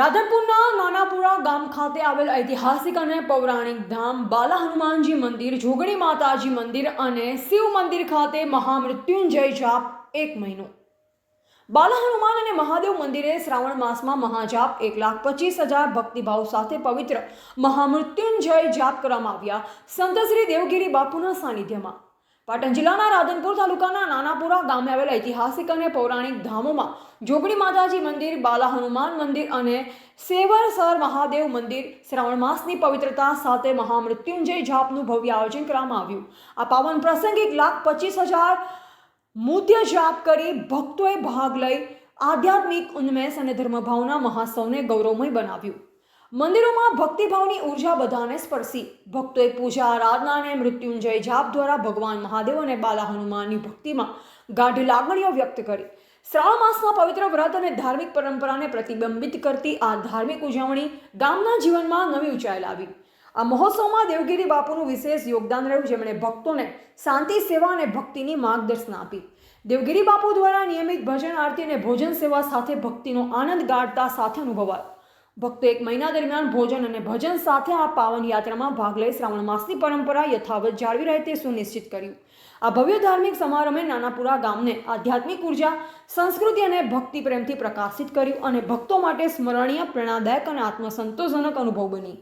રાધનપુરના નાનાપુરા ગામ ખાતે આવેલ ઐતિહાસિક અને પૌરાણિક ધામ બાલા હનુમાનજી મંદિર, જોગણી માતાજી મંદિર અને શિવ મંદિર ખાતે મહામૃત્યુંજય જાપ એક મહિનો. બાલા હનુમાન અને મહાદેવ મંદિરે શ્રાવણ માસમાં મહાજાપ એક લાખ પચીસ હજાર ભક્તિભાવ સાથે પવિત્ર મહામૃત્યુંજય જાપ કરવામાં આવ્યા. સંત શ્રી દેવગીરી બાપુના સાનિધ્યમાં. પાટણ જિલ્લાના રાધનપુર તાલુકાના નાનાપુરા ગામે આવેલા ઐતિહાસિક અને પૌરાણિક ધામોમાં જોગણી માતાજી મંદિર, બાલા હનુમાન મંદિર અને સેવરસર મહાદેવ મંદિર શ્રાવણ માસની પવિત્રતા સાથે મહામૃત્યુંજય જાપનું ભવ્ય આયોજન કરવામાં આવ્યું. આ પાવન પ્રસંગે એક લાખ પચીસ હજાર મૂત્ય જાપ કરી ભક્તોએ ભાગ લઈ આધ્યાત્મિક ઉન્મેષ અને ધર્મભાવના મહાસૌને ગૌરવમય બનાવ્યું. મંદિરોમાં ભક્તિભાવની ઊર્જા બધાને સ્પર્શી. ભક્તોએ પૂજા, આરાધના અને મૃત્યુંજય જાપ દ્વારા ભગવાન મહાદેવ અને બાલા હનુમાનની ભક્તિમાં ગાઢ લાગણીઓ વ્યક્ત કરી. શ્રાવણ માસના પવિત્ર વ્રત અને ધાર્મિક પરંપરાને પ્રતિબિંબિત કરતી આ ધાર્મિક ઉજવણી ગામના જીવનમાં નવી ઊંચાઈ લાવી. આ મહોત્સવમાં દેવગીરી બાપુનું વિશેષ યોગદાન રહ્યું, જેમણે ભક્તોને શાંતિ, સેવા અને ભક્તિની માર્ગદર્શન આપી. દેવગીરી બાપુ દ્વારા નિયમિત ભજન, આરતી અને ભોજન સેવા સાથે ભક્તિનો આનંદ ગાઢતા સાથે અનુભવાયો. ભક્તો એક મહિના દરમિયાન ભોજન અને ભજન સાથે આ પાવન યાત્રામાં ભાગ લઈ શ્રાવણ માસની પરંપરા યથાવત જાળવી રહે તે સુનિશ્ચિત કર્યું. આ ભવ્ય ધાર્મિક સમારંભે નાનાપુરા ગામને આધ્યાત્મિક ઊર્જા, સંસ્કૃતિ અને ભક્તિ પ્રેમથી પ્રકાશિત કર્યું અને ભક્તો માટે સ્મરણીય, પ્રેરણાદાયક અને આત્મસંતોષજનક અનુભવ બની.